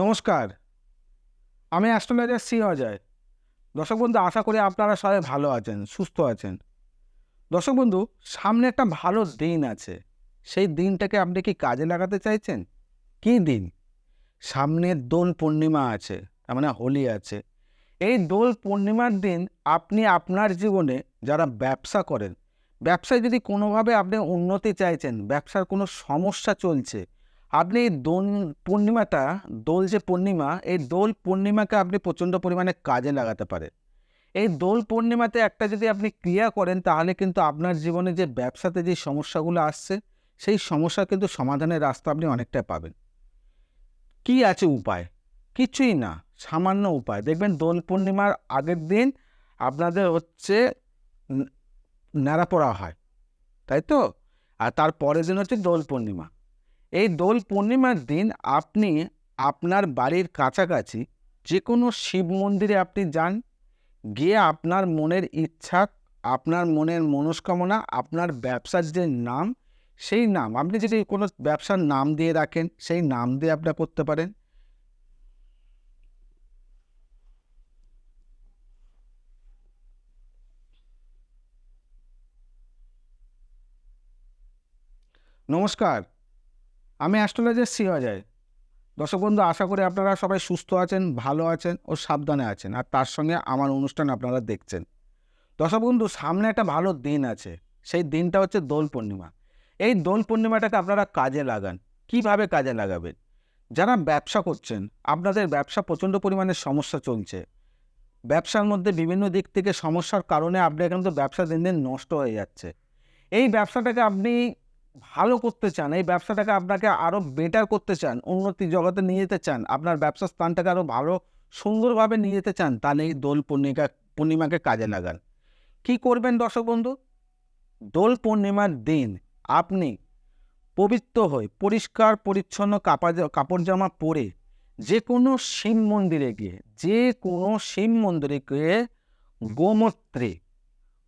নমস্কার। আমি astrologer C Ajay. দর্শক বন্ধু, আশা করি আপনারা সবাই ভালো আছেন, সুস্থ আছেন। দর্শক বন্ধু, সামনে একটা ভালো দিন আছে। সেই দিনটাকে আপনি কি কাজে লাগাতে চাইছেন? কী দিন? সামনে দোল পূর্ণিমা আছে, তার মানে হোলি আছে। এই দোল পূর্ণিমার দিন আপনি আপনার জীবনে যারা ব্যবসা করেন, ব্যবসায় যদি কোনোভাবে আপনি উন্নতি চাইছেন, ব্যবসার কোনো সমস্যা চলছে আপনি দোল পূর্ণিমাটা, দোল যে পূর্ণিমা, এই দোল পূর্ণিমাকে আপনি প্রচণ্ড পরিমাণে কাজে লাগাতে পারেন এই দোল পূর্ণিমাতে একটা যদি আপনি ক্রিয়া করেন, তাহলে কিন্তু আপনার জীবনে যে ব্যবসাতে যে সমস্যাগুলো আসছে, সেই সমস্যা কিন্তু সমাধানের রাস্তা আপনি অনেকটা পাবেন। কি আছে উপায়? কিছুই না, সামান্য উপায়। দেখবেন দোল পূর্ণিমার আগের দিন আপনাদের হচ্ছে ন্যাড়া পড়া হয়, তাই তো? আর তার পরের দিন হচ্ছে দোল পূর্ণিমা। এই দোল পূর্ণিমার দিন আপনি আপনার বাড়ির কাছাকাছি যে কোনো শিব মন্দিরে আপনি যান, গিয়ে আপনার মনের ইচ্ছা, আপনার মনের মনস্কামনা, আপনার ব্যবসার যে নাম, সেই নাম, আপনি যদি কোনো ব্যবসার নাম দিয়ে রাখেন, সেই নাম দিয়ে আপনার করতে পারেন। নমস্কার। আমি অ্যাস্ট্রোলজার সি অজয় দর্শক বন্ধু, আশা করি আপনারা সবাই সুস্থ আছেন, ভালো আছেন ও সাবধানে আছেন। আর তার সঙ্গে আমার অনুষ্ঠান আপনারা দেখছেন। দর্শক বন্ধু, সামনে একটা ভালো দিন আছে। সেই দিনটা হচ্ছে দোল পূর্ণিমা। এই দোল পূর্ণিমাটাকে আপনারা কাজে লাগান। কীভাবে কাজে লাগাবেন? যারা ব্যবসা করছেন, আপনাদের ব্যবসা প্রচণ্ড পরিমাণে সমস্যা চলছে। ব্যবসার মধ্যে বিভিন্ন দিক থেকে সমস্যার কারণে আপনার কিন্তু ব্যবসা দিন দিন নষ্ট হয়ে যাচ্ছে। এই ব্যবসাটাকে আপনি ভালো করতে চান, এই ব্যবসাটাকে আপনাকে আরও বেটার করতে চান, উন্নতি জগতে নিয়ে যেতে চান, আপনার ব্যবসার স্থানটাকে আরও ভালো সুন্দরভাবে নিয়ে যেতে চান, তাহলে এই দোল পূর্ণিমা, পূর্ণিমাকে কাজে লাগান। কি করবেন দর্শক বন্ধু? দোল পূর্ণিমার দিন আপনি পবিত্র হয়ে পরিষ্কার, পরিচ্ছন্ন কাপড় কাপড় জামা পরে যে কোনো শিব মন্দিরে গিয়ে যে কোনো শিব মন্দিরে গিয়ে গোমূত্রে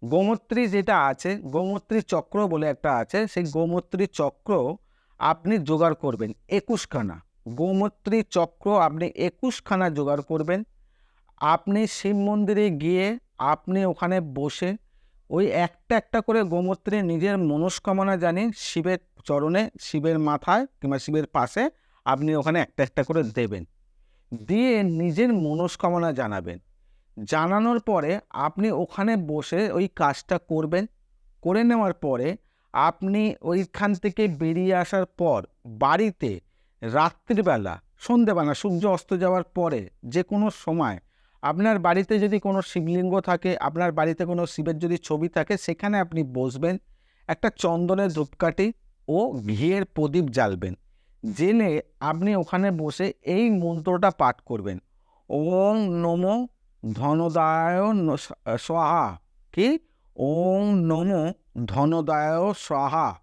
গোমূত্রী যেটা আছে, গোমূত্রী চক্র বলে একটা আছে, সেই গোমূত্রী চক্র আপনি জোগাড় করবেন একুশখানা। গোমূত্রী চক্র আপনি একুশখানা জোগাড় করবেন। আপনি শিব মন্দিরে গিয়ে আপনি ওখানে বসে ওই একটা একটা করে গোমূত্রে নিজের মনস্কামনা জানিয়ে শিবের চরণে, শিবের মাথায় কিংবা শিবের পাশে আপনি ওখানে একটা একটা করে দেবেন। দিয়ে নিজের মনস্কামনা জানাবেন। জানানোর পরে আপনি ওখানে বসে ওই কাজটা করবেন। করে নেওয়ার পরে আপনি ওইখান থেকে বেরিয়ে আসার পর বাড়িতে রাত্রিবেলা, সন্ধেবেলা, সূর্য অস্ত যাওয়ার পরে যে কোনো সময় আপনার বাড়িতে যদি কোনো শিবলিঙ্গ থাকে, আপনার বাড়িতে কোনো শিবের যদি ছবি থাকে, সেখানে আপনি বসবেন, একটা চন্দনের ধূপকাঠি ও ঘিয়ের প্রদীপ জ্বালবেন। জেনে আপনি ওখানে বসে এই মন্ত্রটা পাঠ করবেন। ওং নমো ধনদায় স্বাহা। কি? ওং নমো ধনদায় স্বাহা।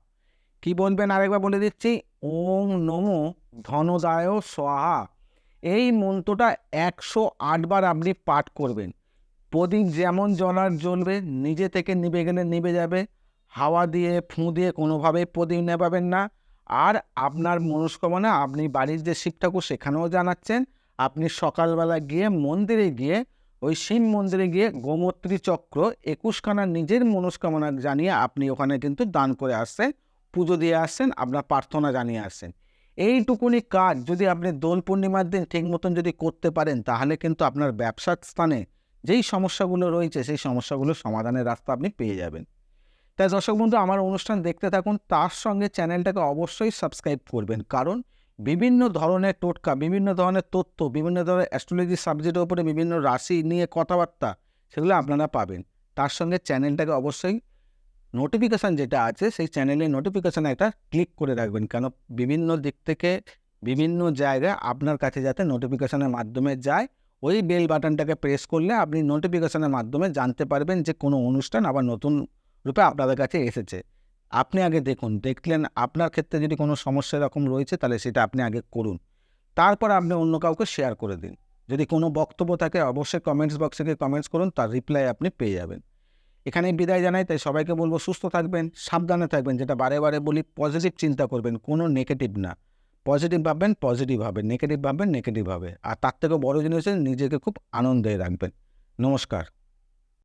কি বলবেন? আরেকবার বলে দিচ্ছি। ওং নমো ধনদায় স্বাহা। এই মন্ত্রটা একশো আটবার আপনি পাঠ করবেন। প্রদীপ যেমন জ্বলার জ্বলবে, নিজে থেকে নিভে গেলে নিভে যাবে। হাওয়া দিয়ে, ফুঁ দিয়ে কোনোভাবেই প্রদীপ নেভাবেন না। আর আপনার মনস্কামনা আপনি বাড়ির যে শিব ঠাকুর সেখানেও জানাচ্ছেন, আপনি সকালবেলা গিয়ে মন্দিরে গিয়ে ওই শিব মন্দিরে গিয়ে গোমূত্রী চক্র একুশখানা নিজের মনস্কামনা জানিয়ে আপনি ওখানে কিন্তু দান করে আসছেন, পুজো দিয়ে আসছেন, আপনার প্রার্থনা জানিয়ে আসছেন। এইটুকুনি কাজ যদি আপনি দোল পূর্ণিমার দিন ঠিক মতন যদি করতে পারেন, তাহলে কিন্তু আপনার ব্যবসার স্থানে যেই সমস্যাগুলো রয়েছে, সেই সমস্যাগুলো সমাধানের রাস্তা আপনি পেয়ে যাবেন। তাই দর্শক বন্ধু, আমার অনুষ্ঠান দেখতে থাকুন, তার সঙ্গে চ্যানেলটাকে অবশ্যই সাবস্ক্রাইব করবেন। কারণ বিভিন্ন ধরনের টোটকা, বিভিন্ন ধরনের তথ্য, বিভিন্ন ধরনের অ্যাস্ট্রোলজি সাবজেক্টের উপরে বিভিন্ন রাশি নিয়ে কথাবার্তা, সেগুলো আপনারা পাবেন। তার সঙ্গে চ্যানেলটাকে অবশ্যই নোটিফিকেশান যেটা আছে, সেই চ্যানেলের নোটিফিকেশান একটা ক্লিক করে রাখবেন। কেন? বিভিন্ন দিক থেকে বিভিন্ন জায়গায় আপনার কাছে যাতে নোটিফিকেশানের মাধ্যমে যায়, ওই বেল বাটনটাকে প্রেস করলে আপনি নোটিফিকেশানের মাধ্যমে জানতে পারবেন যে কোনো অনুষ্ঠান আবার নতুন রূপে আপনাদের কাছে এসেছে। আপনি আগে দেখুন, দেখলেন আপনার ক্ষেত্রে যদি কোনো সমস্যা এরকম রয়েছে, তাহলে সেটা আপনি আগে করুন। তারপর আপনি অন্য কাউকে শেয়ার করে দিন। যদি কোনো বক্তব্য থাকে, অবশ্যই কমেন্টস বক্সে গিয়ে কমেন্টস করুন, তার রিপ্লাই আপনি পেয়ে যাবেন। এখানে বিদায় জানাই, তাই সবাইকে বলব সুস্থ থাকবেন, সাবধানে থাকবেন, যেটা বারে বারে বলি পজিটিভ চিন্তা করবেন, কোনো নেগেটিভ না। পজিটিভ ভাববেন পজিটিভ হবে নেগেটিভ ভাববেন নেগেটিভ হবে। আর তার থেকেও বড় জিনিস নিজেকে খুব আনন্দে রাখবেন। নমস্কার।